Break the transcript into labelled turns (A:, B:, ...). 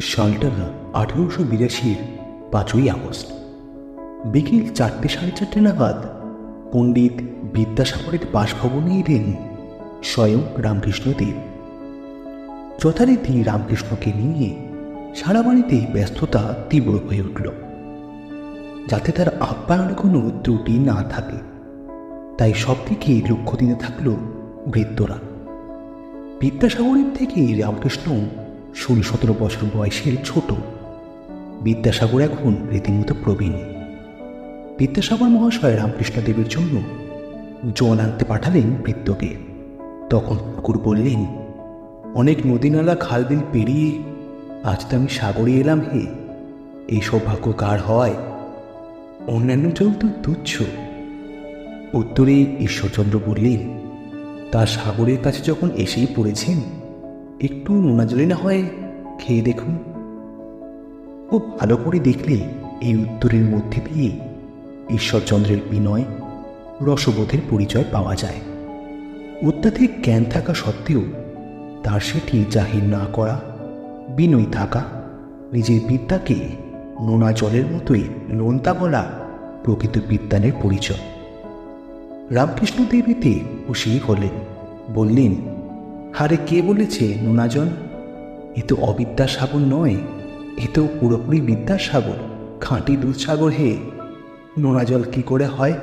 A: সালটা আঠেরোশো বিরাশির পাঁচই আগস্ট। বিকেল চারটে সাড়ে চারটে নাগাদ পণ্ডিত বিদ্যাসাগরের বাসভবনে এলেন স্বয়ং রামকৃষ্ণদেব যথারীতি রামকৃষ্ণকে নিয়ে সারা বাড়িতে ব্যস্ততা তীব্র হয়ে উঠল। যাতে তার আপ্যায়নে কোনো ত্রুটি না থাকে, তাই সব দিকেই লক্ষ্য দিতে থাকল বৃদ্ধরা। বিদ্যাসাগরের থেকে রামকৃষ্ণ ষোলো, সতেরো বছর বয়সের ছোট। বিদ্যাসাগর এখন রীতিমতো প্রবীণ। বিদ্যাসাগর মহাশয় রামকৃষ্ণদেবের জন্য জল আনতে পাঠালেন বৃদ্ধকে। তখন ঠাকুর বললেন, অনেক নদী নালা খাল বিল পেরিয়ে আজ তো আমি সাগরে এলাম হে। এই সৌভাগ্য কার হয়? অন্যান্য জল তো তুচ্ছ। উত্তরে ঈশ্বরচন্দ্র বললেন, তা সাগরের কাছে যখন এসেই পড়েছেন একটু নোনা জলে না হয় খেয়ে দেখুন। ও ভালো করে দেখলে এই উত্তরের মধ্যে দিয়ে ঈশ্বরচন্দ্রের বিনয়, রসবোধের পরিচয় পাওয়া যায়। অত্যাধিক জ্ঞান থাকা সত্ত্বেও তার সেটি জাহির না করা, বিনয়ী থাকা, নিজের বিদ্যাকে নোনা জলের মতোই নোনতা বলা প্রকৃত বিদ্যানের পরিচয়। রামকৃষ্ণ দেবীতে খুশি হলেন বললেন হারে কে বলেছে, নোনাজন? এ তো অবিদ্যাসাগর নয়, এ তো পুরোপুরি বিদ্যাসাগর খাঁটি দুধসাগর হে। নোনা জল কি করে হয়?